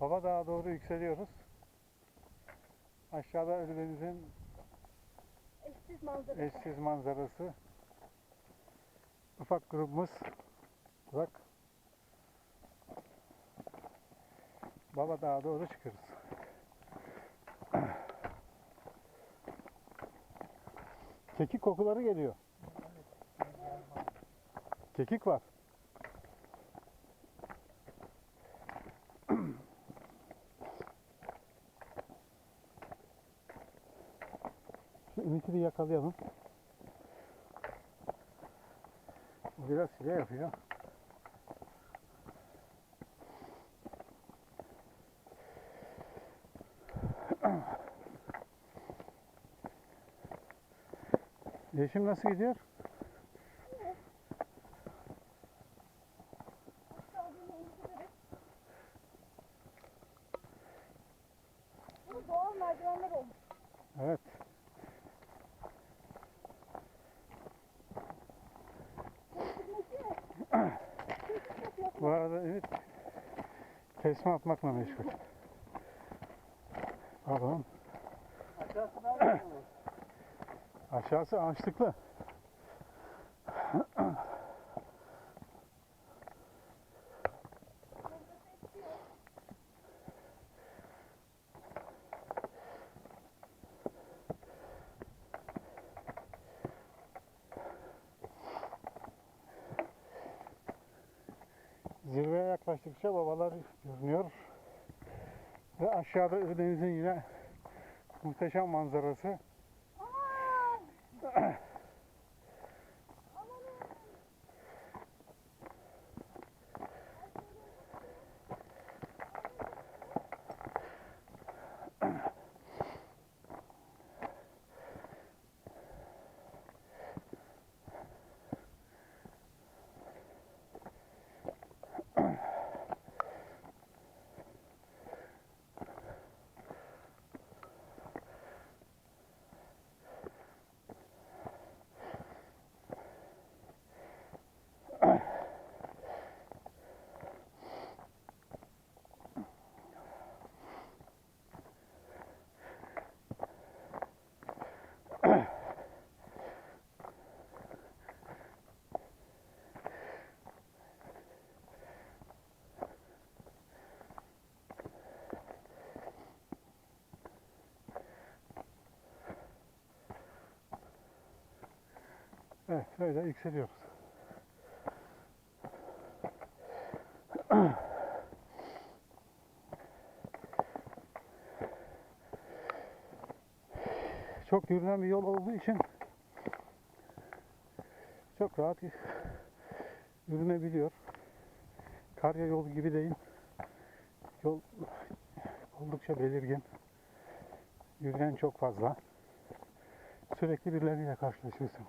Baba Dağa doğru yükseliyoruz. Aşağıda Ölüdeniz'in Eşsiz eşsiz manzarası. Ufak grubumuz Burak. Baba Dağa doğru çıkıyoruz. Kekik kokuları geliyor. Kekik var. Ümit'i bir yakalayalım. Biraz hile yapıyor. Yeşim nasıl gidiyor? Bu doğal merdivenler olmuş. Evet. Ümit kesme atmakla meşgul. Pardon. Aşağısı daha mı olur? Aşağısı ağaçlıklı. Yaklaştıkça babalar görünüyor. Ve aşağıda Ölüdeniz'in yine muhteşem manzarası. Evet, böyle yükseliyoruz. Çok yürünen bir yol olduğu için çok rahat yürünebiliyor. Karya yolu gibi değil. Yol oldukça belirgin. Yürüyen çok fazla. Sürekli birileriyle karşılaşıyorsunuz.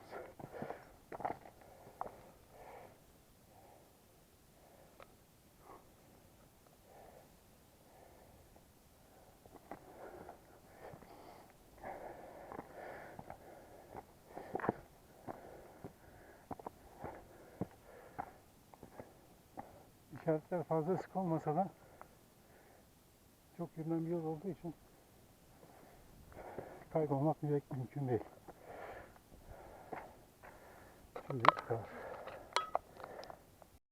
İşaretler fazla sık olmasa da çok yürünen bir yol olduğu için kaybolmak pek mümkün değil. Şimdi kadar.